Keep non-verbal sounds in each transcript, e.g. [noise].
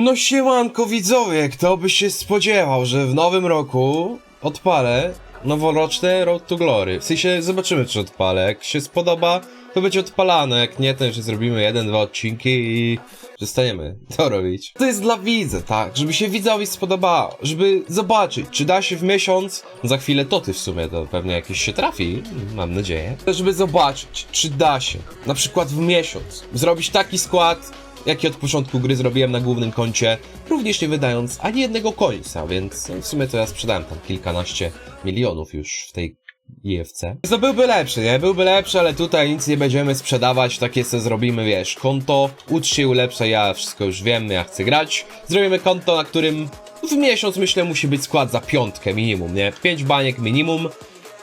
No siemanko widzowie, kto by się spodziewał, że w nowym roku odpalę noworoczne Road to Glory. W sensie zobaczymy czy odpalę, jak się spodoba to będzie odpalane, jak nie to że zrobimy jeden, dwa odcinki i przestaniemy [laughs] to robić. To jest dla widza, tak, żeby się widzowi spodobało, żeby zobaczyć czy da się w miesiąc, za chwilę to ty w sumie to pewnie jakiś się trafi, mam nadzieję, żeby zobaczyć czy da się, na przykład w miesiąc, zrobić taki skład, jaki od początku gry zrobiłem na głównym koncie, również nie wydając ani jednego końca, więc w sumie to ja sprzedałem tam kilkanaście milionów już w tej IFC. To byłby lepszy, nie? Byłby lepszy, ale tutaj nic nie będziemy sprzedawać, takie se zrobimy, wiesz, konto, ucz się, ja wszystko już wiem, ja chcę grać. Zrobimy konto, na którym w miesiąc, myślę, musi być skład za piątkę minimum, nie? Pięć baniek minimum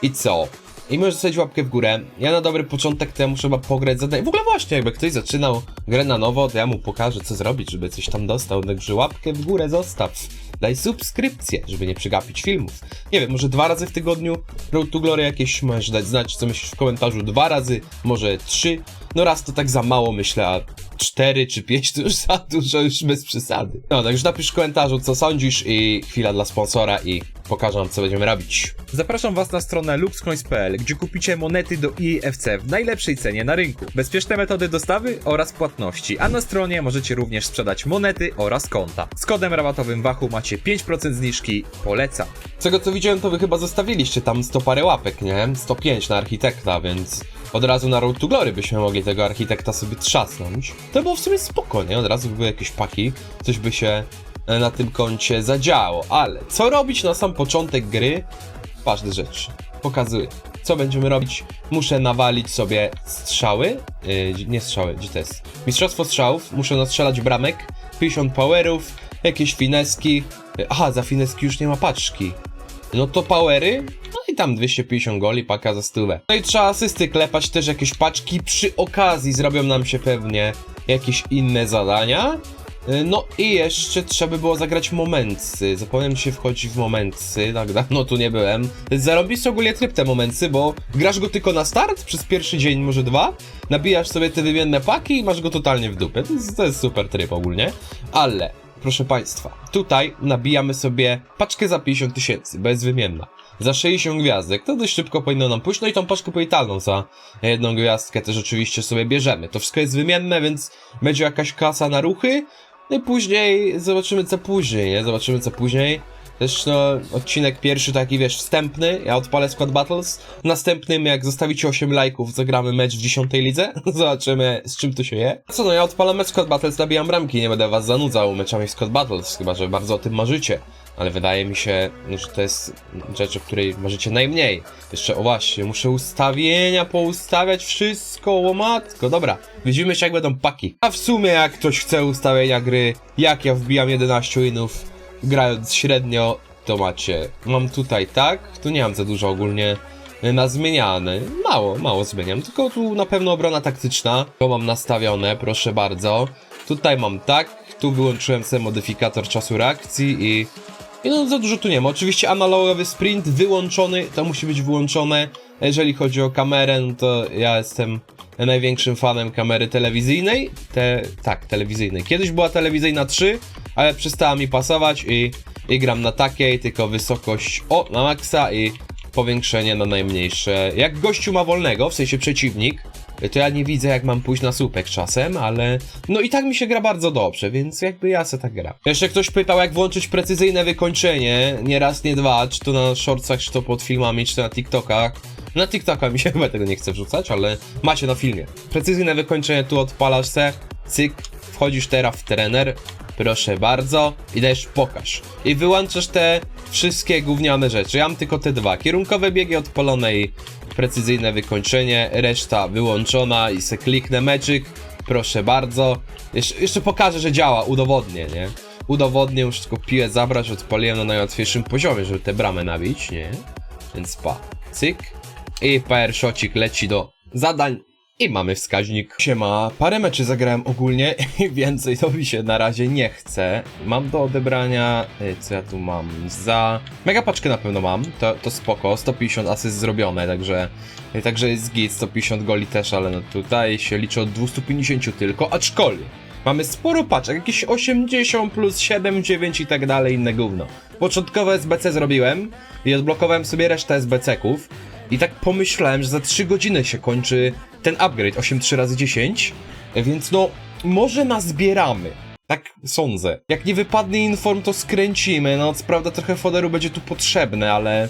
i co? I możesz zostawić łapkę w górę. Ja na dobry początek to ja muszę chyba pograć zadanie. W ogóle właśnie, jakby ktoś zaczynał grę na nowo, to ja mu pokażę co zrobić, żeby coś tam dostał. Także łapkę w górę zostaw. Daj subskrypcję, żeby nie przegapić filmów. Nie wiem, może dwa razy w tygodniu Road to Glory jakieś możesz dać znać, co myślisz w komentarzu. Dwa razy, może trzy. No raz to tak za mało myślę, a cztery czy pięć to już za dużo, już bez przesady. No, także napisz w komentarzu co sądzisz i chwila dla sponsora i pokażę wam co będziemy robić. Zapraszam Was na stronę luxcoins.pl, gdzie kupicie monety do IFC w najlepszej cenie na rynku. Bezpieczne metody dostawy oraz płatności, a na stronie możecie również sprzedać monety oraz konta. Z kodem rabatowym Wachu macie 5% zniżki, polecam. Z tego co widziałem, to wy chyba zostawiliście tam 100 parę łapek, nie? 105 na architekta, więc od razu na Road to Glory byśmy mogli tego architekta sobie trzasnąć. To było w sumie spoko, nie? Od razu by były jakieś paki, coś by się e, na tym koncie zadziało. Ale co robić na sam początek gry? Ważne rzeczy. Pokazuję. Co będziemy robić? Muszę nawalić sobie strzały. Yy, nie strzały, gdzie to jest? Mistrzostwo strzałów. Muszę nastrzelać bramek. 50 powerów, jakieś fineski. Yy, Aha, za fineski już nie ma paczki. No to powery, no tam 250 goli, paka za stówę. No i trzeba asysty klepać, też jakieś paczki. Przy okazji zrobią nam się pewnie jakieś inne zadania. Y, No i jeszcze trzeba by było zagrać momentsy. Zapomniałem się wchodzi w momentsy, tak dawno tu nie byłem. Zarobisz ogólnie tryb te momentsy, bo grasz go tylko na start przez pierwszy dzień, może dwa. Nabijasz sobie te wymienne paki i masz go totalnie w dupę. To jest, to jest super tryb ogólnie. Ale proszę Państwa, tutaj nabijamy sobie paczkę za 50 tysięcy, bezwymienna. Za 60 gwiazdek, to dość szybko powinno nam pójść, no i tą paczkę poitalną za jedną gwiazdkę też oczywiście sobie bierzemy. To wszystko jest wymienne, więc będzie jakaś kasa na ruchy, no i później zobaczymy co później, nie? Zobaczymy co później. Też no, odcinek pierwszy taki, wiesz, wstępny, ja odpalę Squad Battles. W następnym, jak zostawicie 8 lajków, zagramy mecz w 10 lidze. [laughs] Zobaczymy, z czym tu się je. Co no, ja odpalam mecz Squad Battles, nabijam bramki, nie będę was zanudzał meczami Squad Battles, chyba, że bardzo o tym marzycie. Ale wydaje mi się, że to jest rzecz, o której marzycie najmniej. Jeszcze, o właśnie, muszę ustawienia poustawiać, wszystko, łomatko. Dobra, widzimy się jak będą paki. A w sumie, jak ktoś chce ustawienia gry, jak ja wbijam 11 winów, grając średnio, to macie. Mam tutaj tak, tu nie mam za dużo ogólnie na zmieniane. Mało, mało zmieniam, tylko tu na pewno obrona taktyczna. To mam nastawione, proszę bardzo. Tutaj mam tak, tu wyłączyłem sobie modyfikator czasu reakcji i i no za dużo tu nie ma. Oczywiście analogowy sprint wyłączony, to musi być wyłączone. Jeżeli chodzi o kamerę, no to ja jestem największym fanem kamery telewizyjnej. Te, tak, telewizyjnej. Kiedyś była telewizyjna 3, ale przestała mi pasować i, i gram na takiej, tylko wysokość o, na maksa i powiększenie na najmniejsze. Jak gościu ma wolnego, w sensie przeciwnik, to ja nie widzę jak mam pójść na słupek czasem, ale no i tak mi się gra bardzo dobrze, więc jakby ja se tak gram. Jeszcze ktoś pytał jak włączyć precyzyjne wykończenie, nie raz, nie dwa, czy to na shortsach, czy to pod filmami, czy to na TikTokach. Na TikToka mi się [laughs] chyba tego nie chce wrzucać, ale macie na filmie. Precyzyjne wykończenie tu odpalasz se, cyk, wchodzisz teraz w trener, proszę bardzo, i dajesz pokaż. I wyłączasz te wszystkie gówniane rzeczy. Ja mam tylko te dwa. Kierunkowe biegi odpalone i precyzyjne wykończenie, reszta wyłączona i se kliknę meczyk, proszę bardzo. Jeszcze, jeszcze pokażę, że działa, udowodnię, nie? Udowodnię, już tylko piłę zabrać, odpaliłem na najłatwiejszym poziomie, żeby te bramę nabić, nie? Więc pa, cyk. I PR shotcik leci do zadań i mamy wskaźnik. Siema, parę meczy zagrałem ogólnie [laughs] i więcej to mi się na razie nie chce. Mam do odebrania, y, co ja tu mam, za... Mega paczkę na pewno mam, to, to spoko, 150 asyst zrobione, także... y, Także jest git, 150 goli też, ale no tutaj się liczy od 250 tylko, aczkolwiek Mamy sporo paczek, jakieś 80 plus 7, 9 i tak dalej, inne gówno. Początkowe SBC zrobiłem i odblokowałem sobie resztę SBC-ków. I tak pomyślałem, że za 3 godziny się kończy ten upgrade 8 razy 10 więc no, może nazbieramy. Tak sądzę. Jak nie wypadnie inform, to skręcimy. No, co prawda trochę foderu będzie tu potrzebne, ale...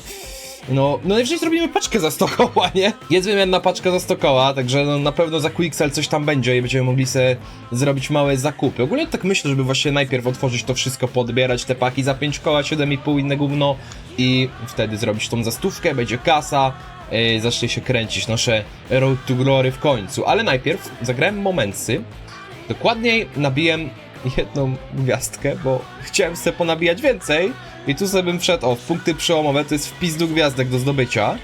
No, no najwyżej zrobimy paczkę za 100 koła, nie? Jest wymienna paczka za 100 koła, także no, na pewno za Quixel coś tam będzie i będziemy mogli sobie zrobić małe zakupy. Ogólnie tak myślę, żeby właśnie najpierw otworzyć to wszystko, podbierać te paki za 5 koła, 7,5 inne gówno i wtedy zrobić tą zastówkę, będzie kasa, yy, zacznie się kręcić nasze Road to Glory w końcu. Ale najpierw zagrałem Momentsy, dokładniej nabiłem jedną gwiazdkę, bo chciałem sobie ponabijać więcej i tu sobie bym wszedł, o, w punkty przełomowe to jest wpis do gwiazdek do zdobycia,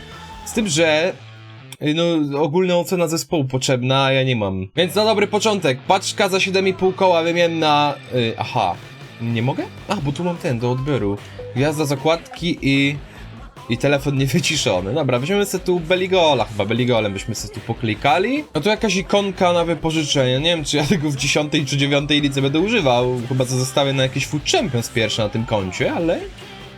z tym, że y, no, ogólna ocena zespołu potrzebna, a ja nie mam. Więc na dobry początek, paczka za 7,5 koła wymienna, y, aha, nie mogę? A, bo tu mam ten, do odbioru. Gwiazda zakładki i... I telefon niewyciszony. Dobra, weźmiemy sobie tu Beligola, chyba Beligolem byśmy sobie tu poklikali. No tu jakaś ikonka na wypożyczenie. Nie wiem, czy ja tego w 10 czy 9 lidze będę używał. Chyba to zostawię na jakiś Food Champions pierwszy na tym koncie, ale...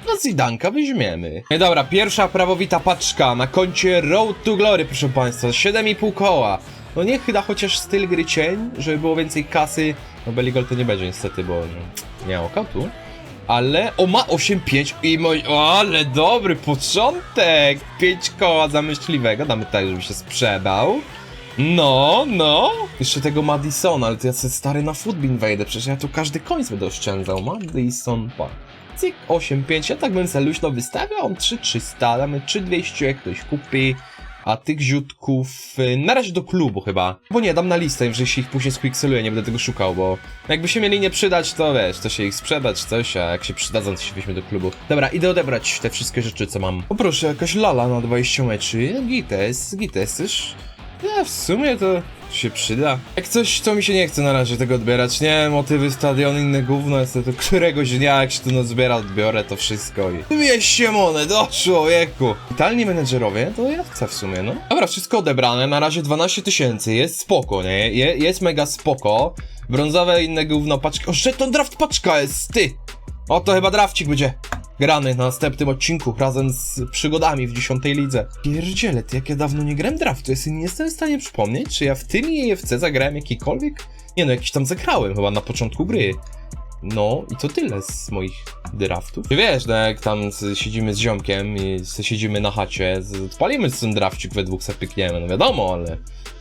No Zidanka weźmiemy. No dobra, pierwsza prawowita paczka na koncie Road to Glory, proszę państwa. 7,5 koła. No niech chyba chociaż styl gry cień, żeby było więcej kasy. No Beligol to nie będzie niestety, bo nie ma okautu. Ale, o ma 8,5 i mój, o, ale dobry początek! 5 koła za myśliwego, damy tak, żeby się sprzedał. No, no. Jeszcze tego Madisona, ale to ja sobie stary na Footbin wejdę, przecież ja tu każdy końc będę oszczędzał. Madison, pa. Cyk, 8,5, ja tak bym sobie luźno wystawiał, on 3,300, damy 3,200, jak ktoś kupi. A tych ziutków, y, na razie do klubu chyba. Bo nie, dam na listę, że jeśli ich później squixeluję, nie będę tego szukał, bo jakby się mieli nie przydać, to wiesz, to się ich sprzedać, coś, a jak się przydadzą, to się weźmie do klubu. Dobra, idę odebrać te wszystkie rzeczy, co mam. O proszę, jakaś lala na 20 meczy, Gites, Gites też. Ja w sumie to się przyda. Jak coś, to mi się nie chce na razie tego odbierać, nie? Motywy stadion, inne gówno, jest to któregoś dnia, jak się tu nazbiera, odbiorę to wszystko i... Wieście monę, do człowieku! Witalni menedżerowie, to ja chcę w sumie, no. Dobra, wszystko odebrane, na razie 12 tysięcy, jest spoko, nie? Je, jest mega spoko. Brązowe, inne gówno, paczki... O, żeton draft paczka jest, ty! O, to chyba drafcik będzie grany na następnym odcinku razem z przygodami w 10 lidze. Pierdziele, ty jak ja dawno nie grałem draftu, ja nie jestem w stanie przypomnieć, czy ja w tym EFC zagrałem jakikolwiek? Nie no, jakiś tam zagrałem chyba na początku gry. No i to tyle z moich draftów. Wiesz, no jak tam z- siedzimy z ziomkiem i siedzimy na chacie, z- odpalimy ten drafcik we dwóch se pykniemy, no wiadomo, ale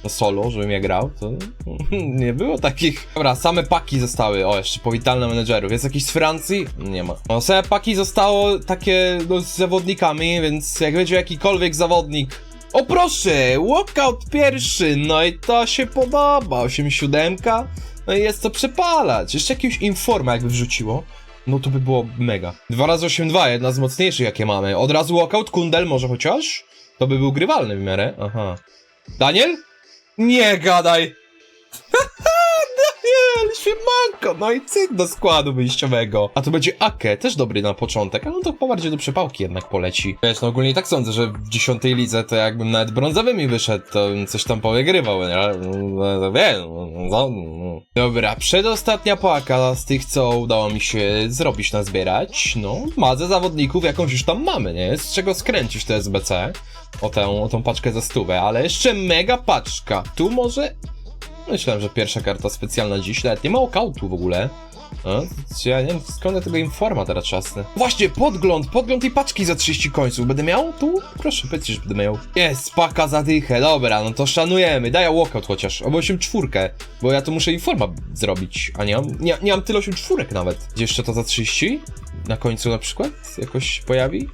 solo, żebym ja grał, to [laughs] nie było takich. Dobra, same paki zostały. O, jeszcze powitalne menedżerów. Jest jakiś z Francji? Nie ma. No, same paki zostało takie no, z zawodnikami, więc jak będzie jakikolwiek zawodnik. O proszę, walkout pierwszy, no i to się podoba. 8-7. No i jest to przepalać. Jeszcze jakiegoś informa jakby wrzuciło. No to by było mega. 2 razy 8-2, jedna z mocniejszych jakie mamy. Od razu walkout, kundel może chociaż? To by był grywalny w miarę. Aha. Daniel? Nie gadaj! [laughs] Siemanko, no i cyk do składu wyjściowego. A to będzie Ake, też dobry na początek, ale on to po bardziej do przepałki jednak poleci. Wiesz, no ogólnie tak sądzę, że w dziesiątej lidze to jakbym nawet brązowymi wyszedł, to bym coś tam powygrywał, nie? No, to wiem, no, no. Dobra, przedostatnia płaka z tych, co udało mi się zrobić, nazbierać. No, mazę zawodników jakąś już tam mamy, nie? Z czego skręcić te SBC o tę, o tą paczkę za stówę, ale jeszcze mega paczka. Tu może... Myślałem, że pierwsza karta specjalna dziś, nawet nie ma okautu w ogóle. A, ja nie wiem, skąd ja tego informa teraz czasny. Właśnie, podgląd, podgląd tej paczki za 30 końców. Będę miał tu? Proszę, powiedzcie, że będę miał. Jest, paka za dychę, dobra, no to szanujemy. Daj walkout chociaż, albo 8 czwórkę, bo ja to muszę informa zrobić, a nie mam, nie, nie mam tyle 8 czwórek nawet. Gdzie jeszcze to za 30? Na końcu na przykład? Jakoś pojawi?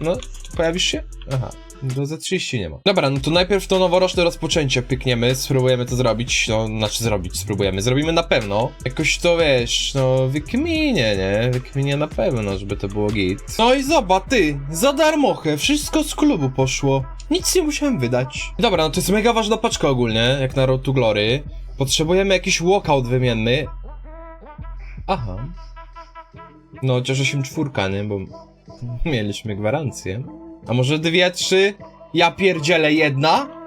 No, pojawisz się? Aha. No za 30 nie ma. Dobra, no to najpierw to noworoczne rozpoczęcie pykniemy, spróbujemy to zrobić, no, znaczy zrobić, spróbujemy, zrobimy na pewno. Jakoś to, wiesz, no, wykminie, nie? Wykminie na pewno, żeby to było git. No i zobacz, ty, za darmochę, wszystko z klubu poszło. Nic nie musiałem wydać. Dobra, no to jest mega ważna paczka ogólnie, jak na Road to Glory. Potrzebujemy jakiś walkout wymienny. Aha. No, chociaż 8 czwórka, nie? Bo [laughs] mieliśmy gwarancję. A może dwie, trzy? Ja pierdzielę jedna?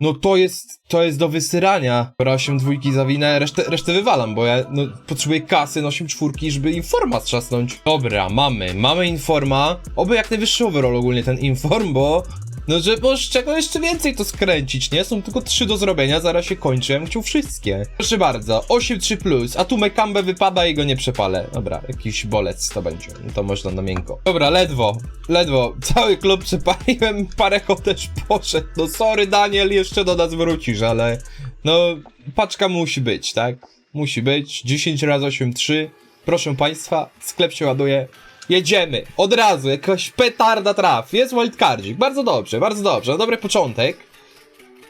No to jest, to jest do wysyrania. Dobra, 8 dwójki zawinę, resztę, resztę wywalam, bo ja no, potrzebuję kasy na 8 czwórki, żeby informa strzasnąć. Dobra, mamy, mamy informa. Oby jak najwyższy overall ogólnie ten inform, bo... No, że możesz czego jeszcze więcej to skręcić, nie? Są tylko 3 do zrobienia, zaraz się kończy, ja bym chciał wszystkie. Proszę bardzo, 8-3+, plus, a tu Mekambę wypada i go nie przepalę. Dobra, jakiś bolec to będzie, to można na miękko. Dobra, ledwo, ledwo, cały klub przepaliłem, pareko też poszedł. No sorry Daniel, jeszcze do nas wrócisz, ale... No, paczka musi być, tak? Musi być, 10 razy 8-3. Proszę państwa, sklep się ładuje. Jedziemy, od razu, jakaś petarda traf, jest wildcardzik, bardzo dobrze, bardzo dobrze, no dobry początek.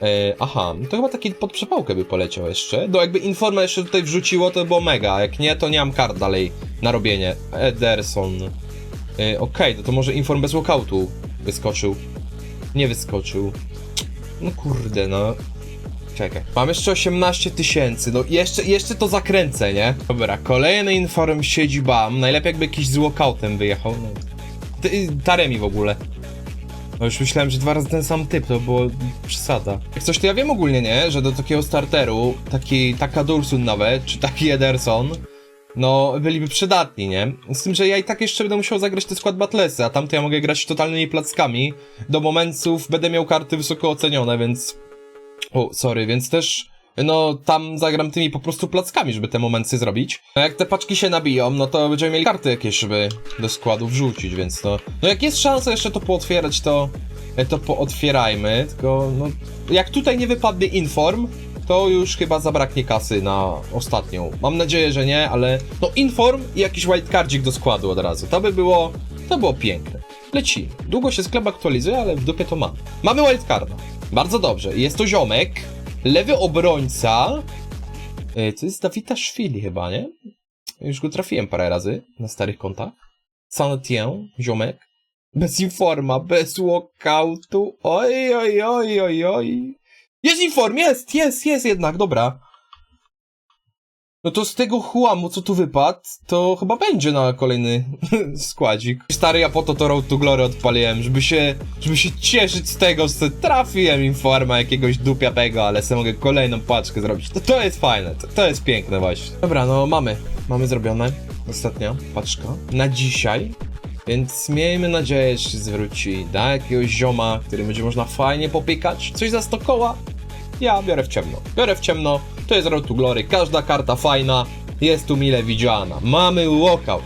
E, aha, no to chyba taki pod przepałkę by poleciał jeszcze. No jakby informa jeszcze tutaj wrzuciło, to było mega, jak nie, to nie mam kart dalej na robienie. Ederson. E, Okej, to, to może inform bez walkoutu wyskoczył. Nie wyskoczył. No kurde, no. Czekaj. Mam jeszcze 18 tysięcy, no jeszcze, jeszcze to zakręcę, nie? Dobra, kolejny inform siedzi bam. Najlepiej jakby jakiś z walkoutem wyjechał. No. Ty, Taremi w ogóle. No już myślałem, że dwa razy ten sam typ, to było przesada. Jak coś to ja wiem ogólnie, nie? Że do takiego starteru, taki, taka Dursun nawet, czy taki Ederson, no byliby przydatni, nie? Z tym, że ja i tak jeszcze będę musiał zagrać te skład Battlesy, a tamte ja mogę grać totalnymi plackami. Do momentów będę miał karty wysoko ocenione, więc... O, sorry, więc też... No, tam zagram tymi po prostu plackami, żeby te momenty zrobić. No jak te paczki się nabiją, no to będziemy mieli karty jakieś, żeby do składu wrzucić, więc no... No jak jest szansa jeszcze to pootwierać, to... To pootwierajmy, tylko no... Jak tutaj nie wypadnie inform, to już chyba zabraknie kasy na ostatnią. Mam nadzieję, że nie, ale... No inform i jakiś wildcardzik do składu od razu. To by było... To było piękne. Leci. Długo się sklep aktualizuje, ale w dupie to mam. Mamy wildcarda. Bardzo dobrze. Jest to ziomek. Lewy obrońca. To jest Dawida Szwili chyba, nie? Już go trafiłem parę razy na starych kontach. Saint-Étienne, ziomek. Bez informa, bez walkoutu. Oj, oj, oj, oj, oj. Jest inform, jest, jest, jest jednak, dobra. No to z tego chłamu, co tu wypadł, to chyba będzie na kolejny [laughs] składzik. Stary, ja po to to Road to Glory odpaliłem, żeby się, żeby się cieszyć z tego, że trafiłem informa jakiegoś dupiatego, ale sobie mogę kolejną paczkę zrobić. To, to jest fajne, to, to jest piękne właśnie. Dobra, no mamy, mamy zrobione. Ostatnia paczka na dzisiaj. Więc miejmy nadzieję, że się zwróci da jakiegoś zioma, który będzie można fajnie popykać. Coś za 100 koła. Ja biorę w ciemno. Biorę w ciemno. To jest Road to Glory. Każda karta fajna. Jest tu mile widziana. Mamy walkout.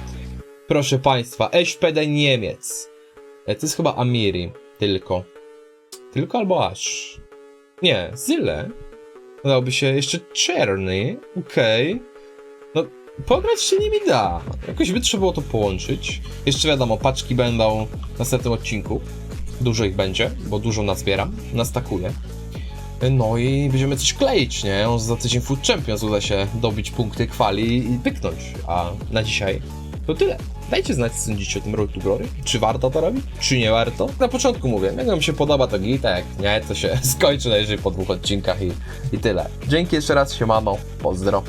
Proszę Państwa, SPD Niemiec. E, To jest chyba Amiri. Tylko. Tylko albo aż. Nie, Zyle. Dałby się jeszcze Czerny. Okej. No, pograć się nimi da. Jakoś by trzeba było to połączyć. Jeszcze wiadomo, paczki będą w następnym odcinku. Dużo ich będzie, bo dużo nazbieram. Nastakuję. No i będziemy coś kleić, nie? Za tydzień Food Champions uda się dobić punkty kwali i pyknąć. A na dzisiaj to tyle. Dajcie znać, co sądzicie o tym Road to Glory. Czy warto to robić? Czy nie warto? Na początku mówię, jak wam się podoba to git, jak nie, to się [laughs] skończy najwyżej po dwóch odcinkach i, i tyle. Dzięki jeszcze raz, siemano, pozdro.